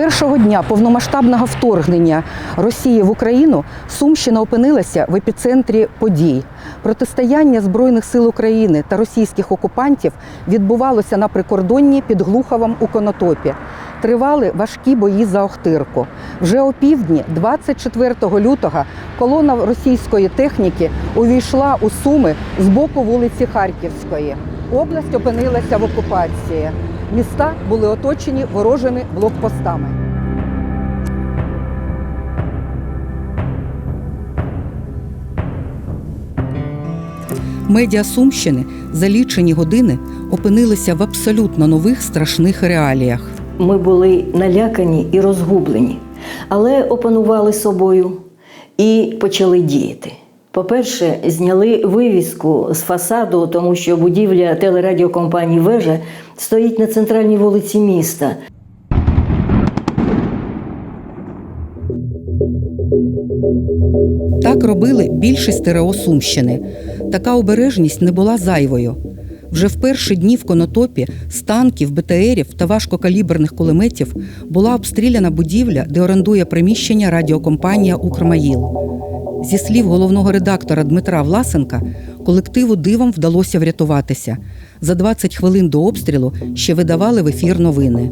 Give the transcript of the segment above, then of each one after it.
першого дня повномасштабного вторгнення Росії в Україну Сумщина опинилася в епіцентрі подій. Протистояння Збройних сил України та російських окупантів відбувалося на прикордонні під Глуховом у Конотопі. Тривали важкі бої за Охтирку. Вже опівдні, 24 лютого, колона російської техніки увійшла у Суми з боку вулиці Харківської. Область опинилася в окупації. Міста були оточені ворожими блокпостами. Медіа Сумщини за лічені години опинилися в абсолютно нових страшних реаліях. Ми були налякані і розгублені, але опанували собою і почали діяти. По-перше, зняли вивіску з фасаду, тому що будівля телерадіокомпанії Вежа стоїть на центральній вулиці міста. Так робили більшість ТРО Сумщини. Така обережність не була зайвою. Вже в перші дні в Конотопі з танків, БТРів та важкокаліберних кулеметів була обстріляна будівля, де орендує приміщення радіокомпанія Укрмаїл. Зі слів головного редактора Дмитра Власенка, колективу дивом вдалося врятуватися. За 20 хвилин до обстрілу ще видавали в ефір новини.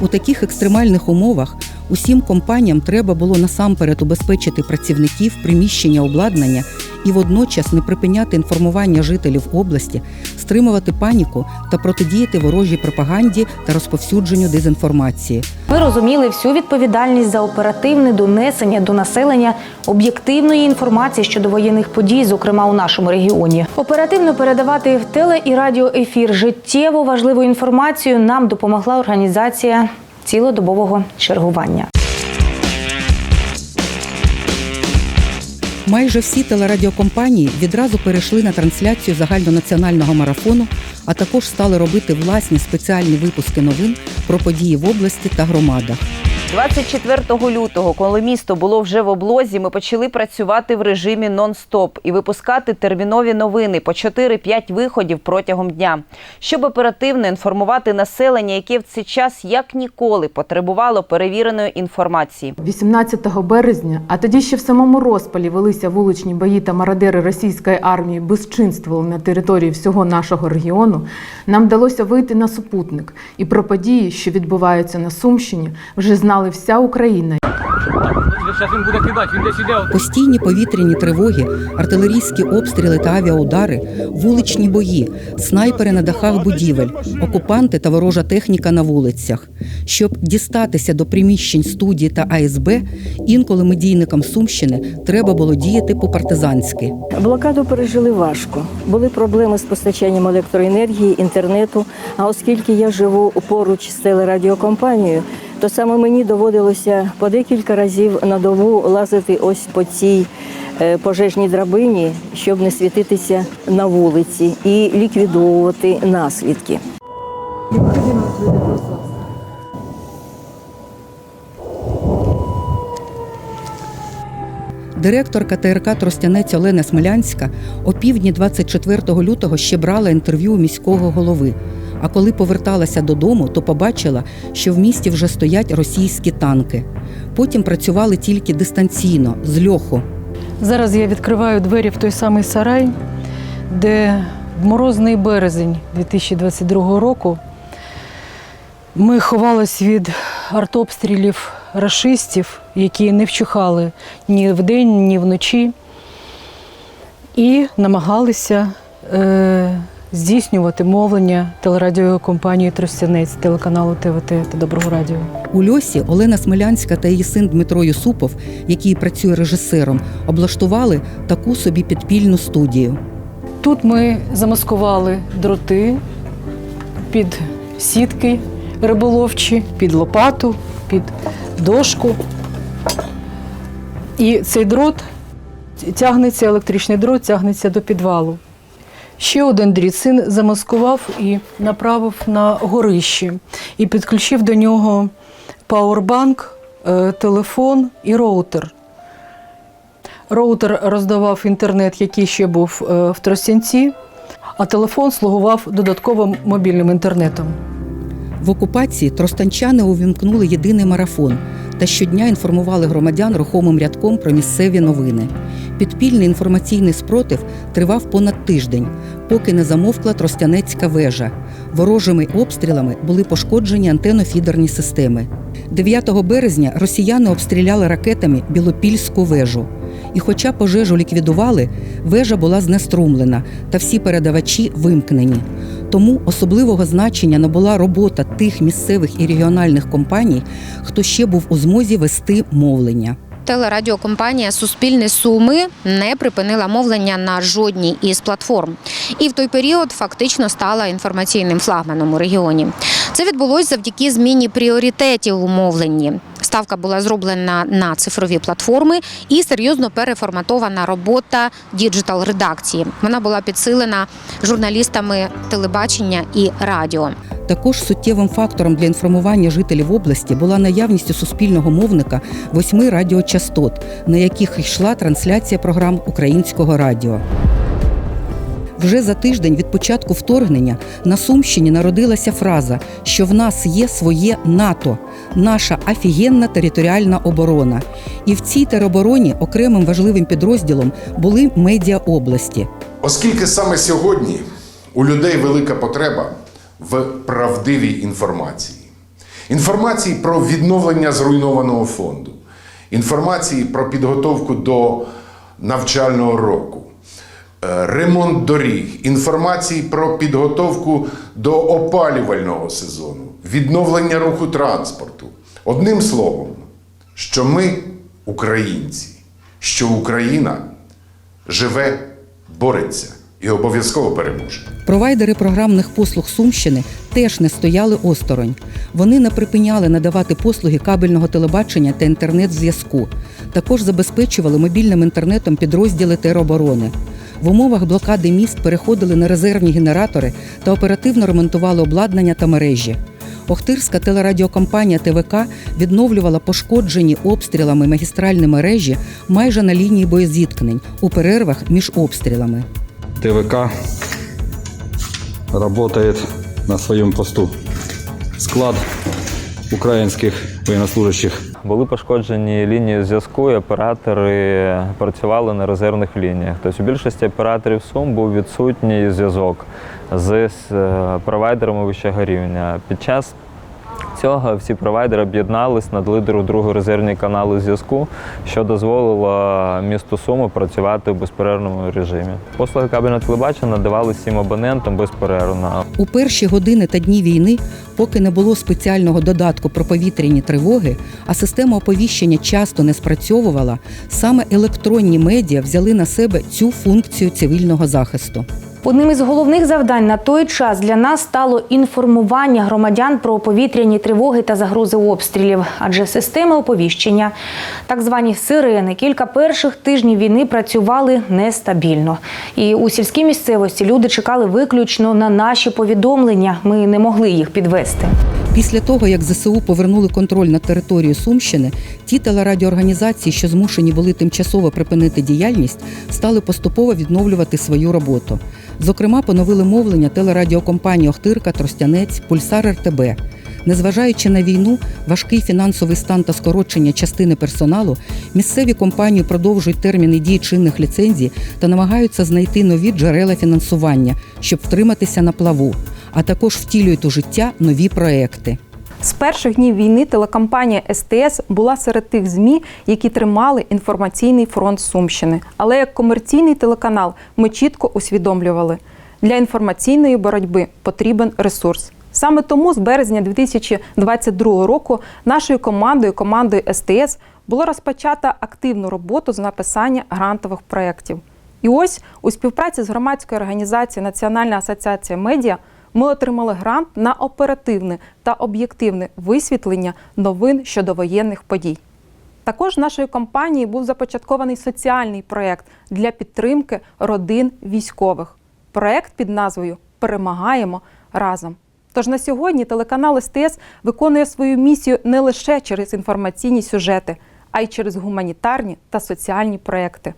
У таких екстремальних умовах усім компаніям треба було насамперед убезпечити працівників, приміщення, обладнання і водночас не припиняти інформування жителів області, стримувати паніку та протидіяти ворожій пропаганді та розповсюдженню дезінформації. Ми розуміли всю відповідальність за оперативне донесення до населення об'єктивної інформації щодо воєнних подій, зокрема у нашому регіоні. Оперативно передавати в теле і радіоефір життєво важливу інформацію нам допомогла організація цілодобового чергування. Майже всі телерадіокомпанії відразу перейшли на трансляцію загальнонаціонального марафону, а також стали робити власні спеціальні випуски новин про події в області та громадах. 24 лютого, коли місто було вже в облозі, ми почали працювати в режимі нон-стоп і випускати термінові новини по 4-5 виходів протягом дня, щоб оперативно інформувати населення, яке в цей час як ніколи потребувало перевіреної інформації. 18 березня, а тоді ще в самому розпалі велися вуличні бої та мародери російської армії безчинствували на території всього нашого регіону, нам вдалося вийти на супутник, і про події, що відбуваються на Сумщині, вже знали вся Україна. Він буде кидати, він десь іде. Постійні повітряні тривоги, артилерійські обстріли та авіаудари, вуличні бої, снайпери на дахах будівель, окупанти та ворожа техніка на вулицях. Щоб дістатися до приміщень студії та АСБ, інколи медійникам Сумщини треба було діяти по-партизанськи. Блокаду пережили важко. Були проблеми з постачанням електроенергії, інтернету. А оскільки я живу поруч з телерадіокомпанією, то саме мені доводилося по декілька разів на добу лазити ось по цій е, пожежній драбині, щоб не світитися на вулиці і ліквідовувати наслідки. Директорка ТРК Тростянець Олена Смелянська о півдні 24 лютого ще брала інтерв'ю у міського голови. А коли поверталася додому, то побачила, що в місті вже стоять російські танки. Потім працювали тільки дистанційно, з льоху. Зараз я відкриваю двері в той самий сарай, де в морозний березень 2022 року ми ховались від артобстрілів рашистів, які не вчухали ні вдень, ні вночі, і намагалися е, здійснювати мовлення телерадіокомпанії Тростянець, телеканалу ТВТ та Доброго Радіо. У льосі Олена Смелянська та її син Дмитро Юсупов, який працює режисером, облаштували таку собі підпільну студію. Тут ми замаскували дроти під сітки риболовчі, під лопату, під дошку. І цей дрот тягнеться, електричний дрот тягнеться до підвалу. Ще один дріт син замаскував і направив на горище і підключив до нього пауербанк, е, телефон і роутер. Роутер роздавав інтернет, який ще був е, в Тростянці, а телефон слугував додатковим мобільним інтернетом. В окупації тростанчани увімкнули єдиний марафон та щодня інформували громадян рухомим рядком про місцеві новини. Підпільний інформаційний спротив тривав понад тиждень, поки не замовкла Тростянецька вежа. Ворожими обстрілами були пошкоджені антенно-фідерні системи. 9 березня росіяни обстріляли ракетами Білопільську вежу. І хоча пожежу ліквідували, вежа була знеструмлена та всі передавачі вимкнені. Тому особливого значення набула робота тих місцевих і регіональних компаній, хто ще був у змозі вести мовлення. Телерадіокомпанія Суспільне Суми не припинила мовлення на жодній із платформ, і в той період фактично стала інформаційним флагманом у регіоні. Це відбулось завдяки зміні пріоритетів у мовленні. Ставка була зроблена на цифрові платформи і серйозно переформатована робота діджитал редакції. Вона була підсилена журналістами телебачення і радіо. Також суттєвим фактором для інформування жителів області була наявність суспільного мовника восьми радіочастот, на яких йшла трансляція програм українського радіо. Вже за тиждень від початку вторгнення на Сумщині народилася фраза, що в нас є своє НАТО, наша офігенна територіальна оборона. І в цій теробороні окремим важливим підрозділом були медіа області. Оскільки саме сьогодні у людей велика потреба в правдивій інформації, інформації про відновлення зруйнованого фонду, інформації про підготовку до навчального року, ремонт доріг, інформації про підготовку до опалювального сезону, відновлення руху транспорту. Одним словом, що ми українці, що Україна живе, бореться і обов'язково переможе. Провайдери програмних послуг Сумщини теж не стояли осторонь. Вони не припиняли надавати послуги кабельного телебачення та інтернет-зв'язку. Також забезпечували мобільним інтернетом підрозділи тероборони. В умовах блокади міст переходили на резервні генератори та оперативно ремонтували обладнання та мережі. Охтирська телерадіокомпанія ТВК відновлювала пошкоджені обстрілами магістральні мережі майже на лінії боєзіткнень у перервах між обстрілами. ТВК работает на своем посту. Склад українських военнослужащих Були пошкоджені лінії зв'язку, і оператори працювали на резервних лініях. Тобто у більшості операторів Сум був відсутній зв'язок з е, провайдерами вищого рівня. Під час цього всі провайдери об'єднались, надали друг другу резервні канали зв'язку, що дозволило місту Суми працювати в безперервному режимі. Послуги кабельного телебачення надавали всім абонентам безперервно. У перші години та дні війни, поки не було спеціального додатку про повітряні тривоги, а система оповіщення часто не спрацьовувала, саме електронні медіа взяли на себе цю функцію цивільного захисту. Одним із головних завдань на той час для нас стало інформування громадян про повітряні тривоги та загрози обстрілів, адже системи оповіщення, так звані сирени, кілька перших тижнів війни працювали нестабільно. І у сільській місцевості люди чекали виключно на наші повідомлення. Ми не могли їх підвести. Після того, як ЗСУ повернули контроль над територією Сумщини, ті телерадіоорганізації, що змушені були тимчасово припинити діяльність, стали поступово відновлювати свою роботу. Зокрема, поновили мовлення телерадіокомпанії Охтирка, Тростянець, Пульсар РТБ. Незважаючи на війну, важкий фінансовий стан та скорочення частини персоналу, місцеві компанії продовжують терміни дії чинних ліцензій та намагаються знайти нові джерела фінансування, щоб втриматися на плаву, а також втілюють у життя нові проекти. З перших днів війни телекомпанія СТС була серед тих ЗМІ, які тримали інформаційний фронт Сумщини. Але як комерційний телеканал ми чітко усвідомлювали, для інформаційної боротьби потрібен ресурс. Саме тому з березня 2022 року нашою командою, командою СТС, було розпочато активну роботу з написання грантових проєктів. І ось у співпраці з громадською організацією Національна асоціація медіа ми отримали грант на оперативне та об'єктивне висвітлення новин щодо воєнних подій. Також нашою компанією був започаткований соціальний проєкт для підтримки родин військових. Проєкт під назвою Перемагаємо разом. Тож на сьогодні телеканал СТС виконує свою місію не лише через інформаційні сюжети, а й через гуманітарні та соціальні проекти.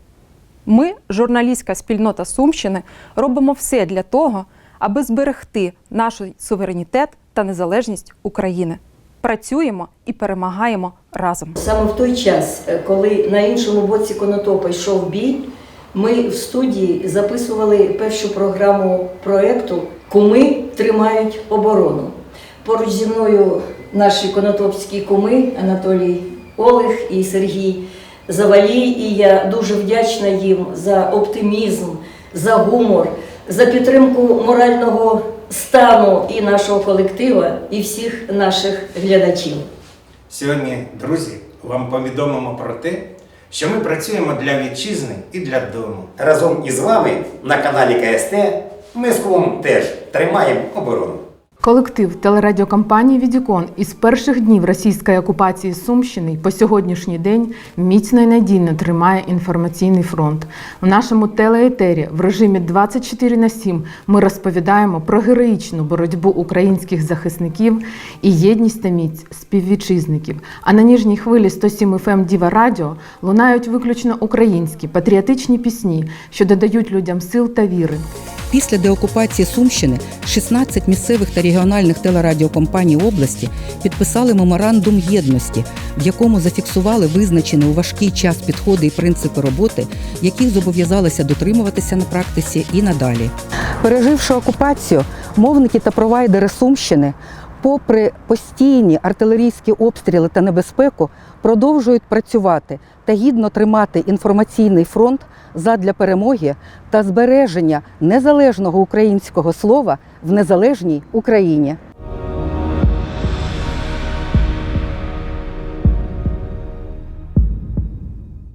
Ми, журналістська спільнота Сумщини, робимо все для того, аби зберегти наш суверенітет та незалежність України. Працюємо і перемагаємо разом. Саме в той час, е, коли на іншому боці Конотопа йшов бій, ми в студії записували першу програму проєкту Куми тримають оборону. Поруч зі мною наші конотопські куми Анатолій Олег і Сергій Завалій. І я дуже вдячна їм за оптимізм, за гумор, за підтримку морального стану і нашого колектива, і всіх наших глядачів. Сьогодні, друзі, вам повідомимо про те, що ми працюємо для вітчизни і для дому. Разом із вами на каналі КСТ ми з кумом теж тримаємо оборону. Колектив телерадіокомпанії Відікон із перших днів російської окупації Сумщини по сьогоднішній день міцно і надійно тримає інформаційний фронт. В нашому телеетері в режимі 24 на 7 ми розповідаємо про героїчну боротьбу українських захисників і єдність та міць співвітчизників. А на ніжній хвилі 107 FM Діва Радіо лунають виключно українські патріотичні пісні, що додають людям сил та віри. Після деокупації Сумщини 16 місцевих та регіональних телерадіокомпаній області підписали меморандум єдності, в якому зафіксували визначені у важкий час підходи і принципи роботи, яких зобов'язалися дотримуватися на практиці і надалі. Переживши окупацію, мовники та провайдери Сумщини, попри постійні артилерійські обстріли та небезпеку, продовжують працювати та гідно тримати інформаційний фронт задля перемоги та збереження незалежного українського слова в незалежній Україні.